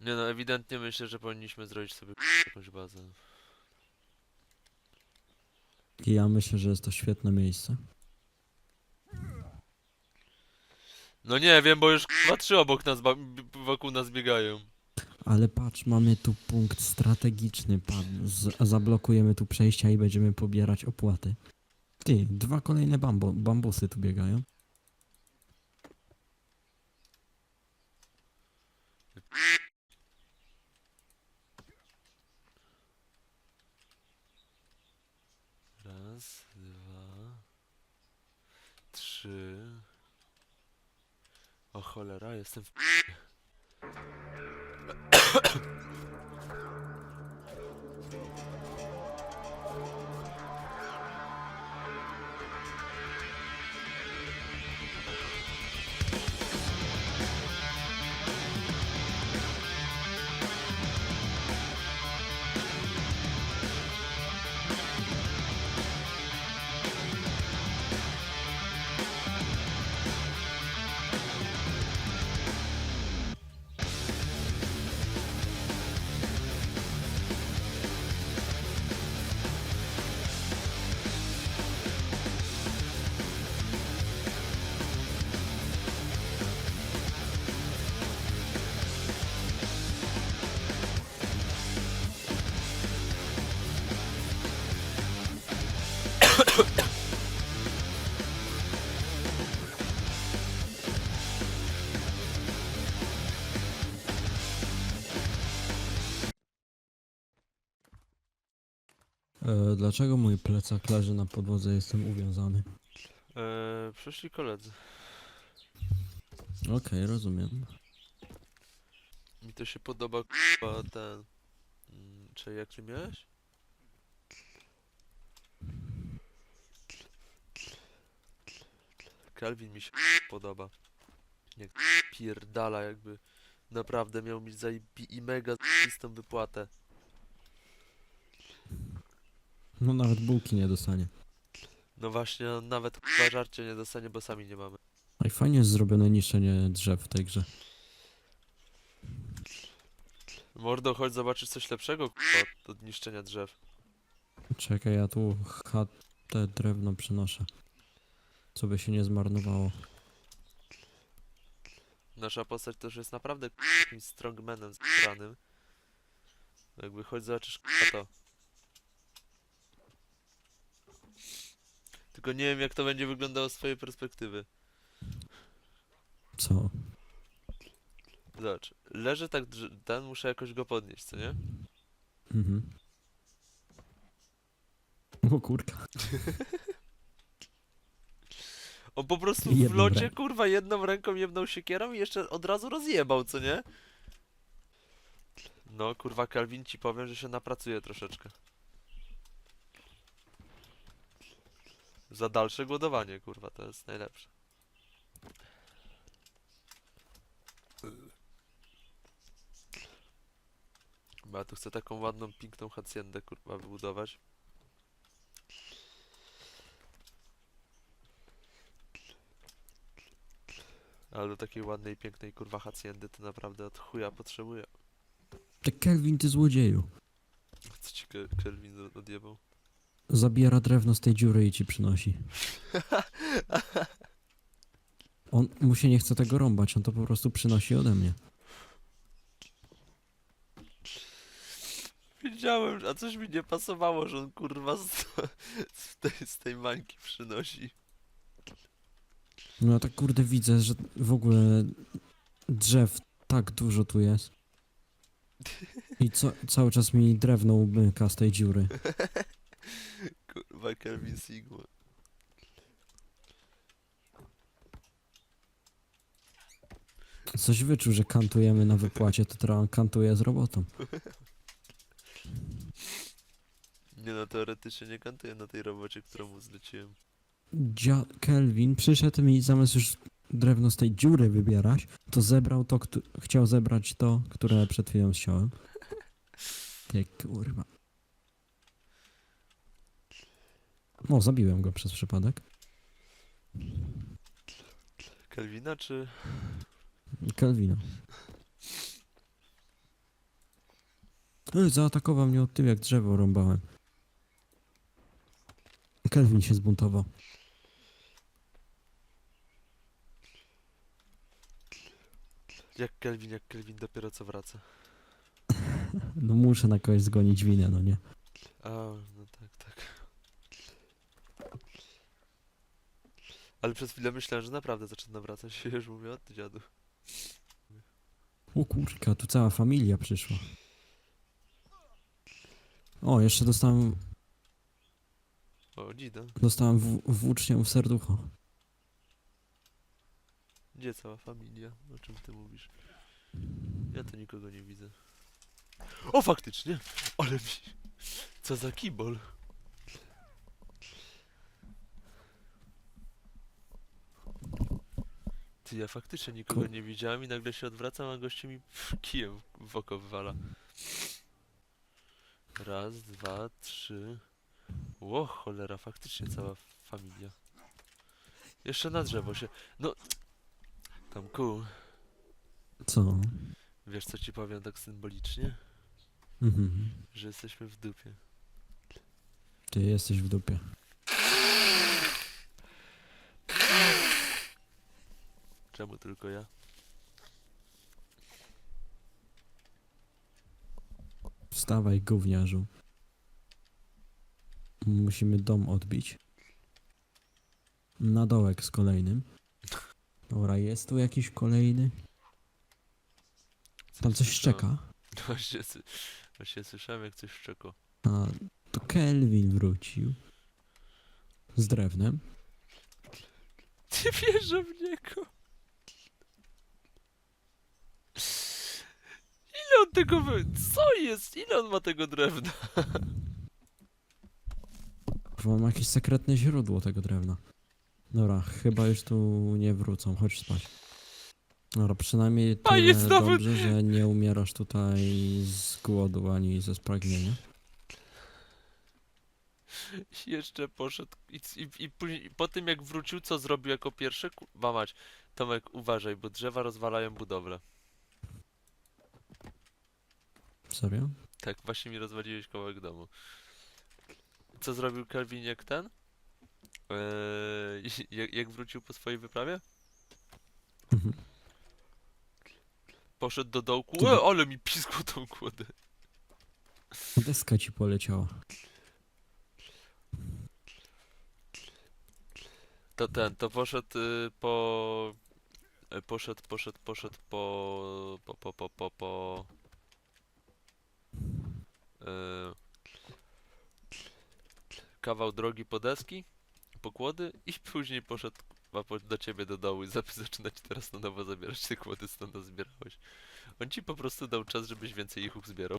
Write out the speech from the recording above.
Nie no, ewidentnie myślę, że powinniśmy zrobić sobie jakąś bazę. I ja myślę, że jest to świetne miejsce. No nie wiem, bo już dwa, trzy obok nas, ba- b- wokół nas biegają. Ale patrz, mamy tu punkt strategiczny. Pan, z, zablokujemy tu przejścia i będziemy pobierać opłaty. Ty, dwa kolejne bambo, bambusy tu biegają. Raz, dwa, trzy. O cholera, jestem w... E, dlaczego mój plecak leży na podłodze? Jestem uwiązany. Eee, przyszli koledzy. Okej, rozumiem. Mi to się podoba, k***a, ten... Mm, Czy jak ty miałeś? Calvin mi się podoba. Jak pierdala jakby naprawdę miał mieć zajebi i mega zajebistą wypłatę. No nawet bułki nie dostanie. No właśnie, nawet chyba żarcie nie dostanie, bo sami nie mamy. No i fajnie jest zrobione niszczenie drzew w tej grze. Mordo, chodź zobaczyć coś lepszego k***a, od niszczenia drzew. Czekaj, ja tu chatę drewno przynoszę. Co by się nie zmarnowało. Nasza postać też jest naprawdę jakimś strongmanem zbranym. Jakby chodź zobaczysz k***a, to. Tylko nie wiem jak to będzie wyglądało z twojej perspektywy. Co? Zobacz, leży tak drz- ten, muszę jakoś go podnieść, co nie? Mhm. O kurka. On po prostu w Jedną locie, ręką. kurwa, jedną ręką jebnął siekierą i jeszcze od razu rozjebał, co nie? No, kurwa, Calvin ci powiem, że się napracuje troszeczkę. Za dalsze głodowanie, kurwa, to jest najlepsze. Bo ja tu chcę taką ładną, piękną haciendę, kurwa, wybudować. Ale do takiej ładnej, pięknej, kurwa, haciendy to naprawdę od chuja potrzebuję. Ty Kelvin, ty złodzieju. Co ci Ke- Kelvin od- odjebał? Zabiera drewno z tej dziury i ci przynosi. On mu się nie chce tego rąbać, on to po prostu przynosi ode mnie. Wiedziałem, a coś mi nie pasowało, że on kurwa z, z, tej, z tej mańki przynosi. No ja tak kurde widzę, że w ogóle drzew tak dużo tu jest. I co, cały czas mi drewno umyka z tej dziury. Kurwa, Kelvin Sigma. Coś wyczuł, że kantujemy na wypłacie, to teraz kantuje z robotą. Nie no, teoretycznie nie kantuję na tej robocie, którą mu zleciłem. Dzia Kelvin przyszedł mi zamiast już drewno z tej dziury wybierać, to zebrał to, kto, chciał zebrać to, które przed chwilą ściąłem. Ty kurwa. O, zabiłem go przez przypadek. Kelvina czy... Kelvina. Ej, zaatakował mnie od tym, jak drzewo rąbałem. Kelvin się zbuntował. Jak Kelvin, jak Kelvin dopiero co wraca. No muszę na kogoś zgonić winę, no nie? A, no tak, tak. Ale przez chwilę myślałem, że naprawdę zaczyna wracać. Już mówię, o ty dziadu. O kurka, tu cała familia przyszła. O, jeszcze dostałem, O, dzida. dostałem w, włócznią w serducho. Gdzie cała familia? O czym ty mówisz? Ja to nikogo nie widzę. O, faktycznie! Ale mi... Co za kibol! Ty, ja faktycznie nikogo nie widziałem i nagle się odwracam, a goście mi kijem w oko wywala. Raz, dwa, trzy... Ło, cholera, faktycznie cała familia. Jeszcze na drzewo się... No... Tomku, Co? wiesz co ci powiem tak symbolicznie? Mhm. Że jesteśmy w dupie. Ty jesteś w dupie. Czemu tylko ja? Wstawaj, gówniarzu. Musimy dom odbić. Na dołek z kolejnym. Dobra, jest tu jakiś kolejny? Tam coś szczeka. Właśnie, sy- właśnie słyszałem jak coś szczeko. A, to Kelvin wrócił. Z drewnem. Nie wierzę w niego. Ile on tego wy... Co jest? Ile on ma tego drewna? Kurwa, mam jakieś sekretne źródło tego drewna. Dobra, chyba już tu nie wrócą. Chodź spać. Dobra, przynajmniej A, tyle jest nawet- dobrze, że nie umierasz tutaj z głodu ani ze spragnienia. Jeszcze poszedł i, i, i później, po tym jak wrócił, co zrobił jako pierwszy? Kurwa mać. Tomek, uważaj, bo drzewa rozwalają budowlę. Serio? Tak, właśnie mi rozwaliłeś kawałek domu. Co zrobił Kelvin jak ten? Eee, jak, wrócił po swojej wyprawie? Mhm. Poszedł do dołku. E, ale mi piskło tą kłodę. Deska ci poleciała. To ten, to poszedł y, po... y, Poszedł, poszedł, poszedł po... Po, po, po, po, po... y, Kawał drogi po deski, po kłody i później poszedł do ciebie do dołu i zap- zaczyna ci teraz na nowo zabierać te kłody, stąd zbierałeś. On ci po prostu dał czas, żebyś więcej ich uzbierał.